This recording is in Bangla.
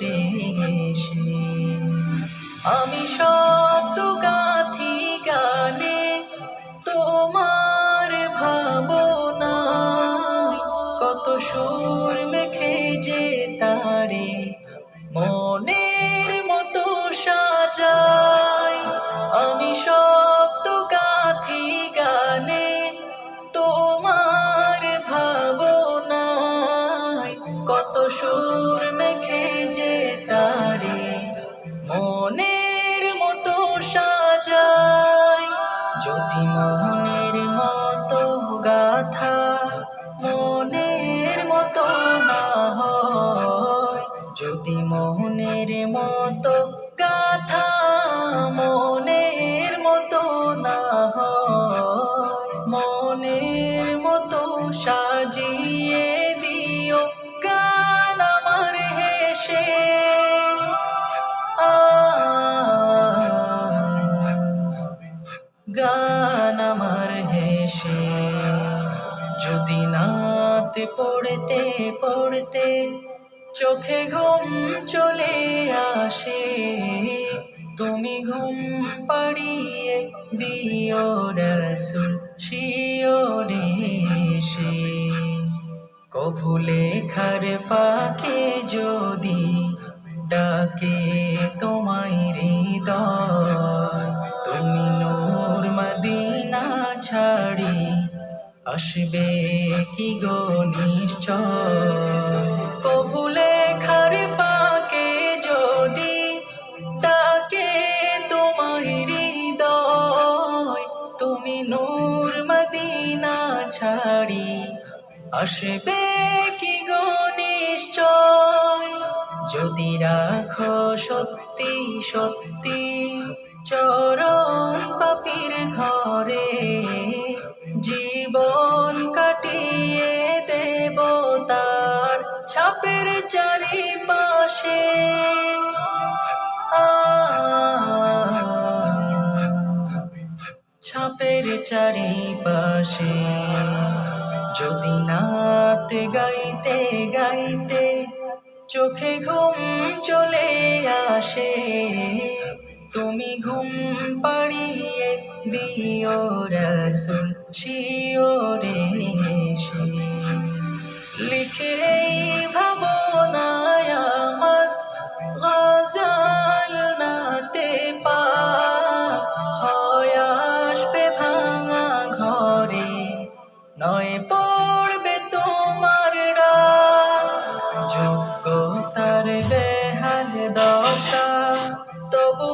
সে আমি শব্দ গাথি গানে তোমার ভাবনা কত সুর মেখে যে তারে। মনের সাজায় যদি মনের মতো গাথা মনের মতো না হয়, যদি মনের মতো গাথা মনের মতো না হয়, মনের মতো সাজিয়ে হেসে যদি নাতে পড়তে পড়তে চোখে ঘুম চলে আসে, তুমি ঘুম পাড়িয়ে দিও রসুল শিওরে সে কভু লেখার ফাঁকে ছাড়ি, আসবে কি গো নিশ্চয়? কভু লেখার ফাঁকে যদি তাকে তোমায় হৃদয়, তুমি নূর মদিনা ছাড়ি, আসবে কি গো নিশ্চয়? যদি রাখো সত্যি সত্যি, চরণ পাপির ঘরে ছাপের চারি চারিপাশে ছাপের চারিপাশে। যদি নাতে গাইতে গাইতে চোখে ঘুম চলে আসে, তুমি ঘুম পাড়িয়ে দিও রসুল শিওরে সে লিখে তার বেহাল দশা। তবু